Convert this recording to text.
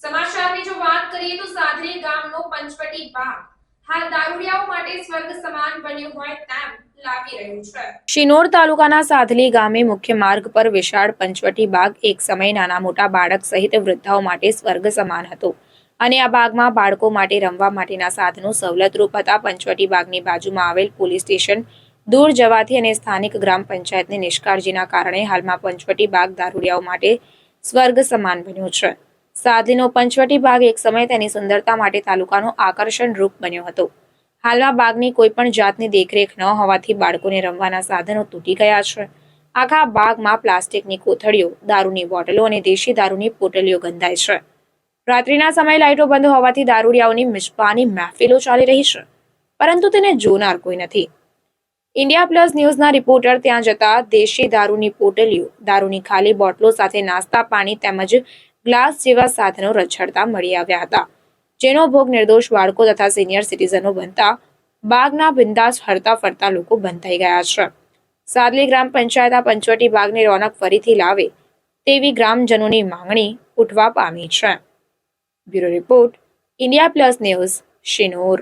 સમાચારની જો વાત કરીએ તો સાધરી ગામનો પંચવટી બાગ. હાલ દારૂડિયાઓ માટે સ્વર્ગ સમાન બન્યું હોય તેમ છે. શિનોર તાલુકાના સાધલી ગામે મુખ્ય માર્ગ પર વિશાળ પંચવટી બાગ એક સમય નાના મોટા બાળક સહિત વૃદ્ધાઓ માટે સ્વર્ગ સમાન હતો. અને આ બાગમાં બાળકો માટે રમવા માટેના સાધનો સવલતરૂપ હતા. પંચવટી બાગની બાજુમાં આવેલ પોલીસ સ્ટેશન દૂર જવાથી અને સ્થાનિક ગ્રામ પંચાયતની નિષ્કાળજીના કારણે હાલમાં પંચવટી બાગ દારૂડિયાઓ માટે સ્વર્ગ સમાન બન્યો છે. સાદલીનો પંચવટી બાગ એક સમય તેની સુંદરતા માટે તાલુકાનો આકર્ષણ રૂપ બન્યો હતો. હાલમાં બાગની કોઈ પણ જાતની દેખરેખ ન હોવાથી બાળકોને રમવાના સાધનો તૂટી ગયા છે. આખા બાગમાં પ્લાસ્ટિકની કોથળીઓ, દારૂની બોટલો અને દેશી દારૂની પોટલીઓ ગંધાય છે. રાત્રિના સમયે લાઇટો બંધ હોવાથી દારૂડિયાઓની મિજબાની મહેફિલો ચાલી રહી છે. પરંતુ તેને જોનાર કોઈ નથી. ઇન્ડિયા પ્લસ ન્યૂઝના રિપોર્ટર ત્યાં જતા દેશી દારૂની પોટલીઓ, દારૂની ખાલી બોટલો સાથે નાસ્તા પાણી તેમજ ગ્લાસ જેવા સાધનો રછડતા મળી આવ્યા હતા. જેનો ભોગ નિર્દોષ બાળકો તથા સિનિયર સિટીઝનો બનતા બાગના બિંદાસ હરતા ફરતા લોકો બંધાઈ ગયા છે. સાદલી ગ્રામ પંચાયત આ પંચવટી બાગની રોનક ફરીથી લાવે તેવી ગ્રામજનોની માંગણી ઉઠવા પામી છે. Bureau report, India plus news, Shinor.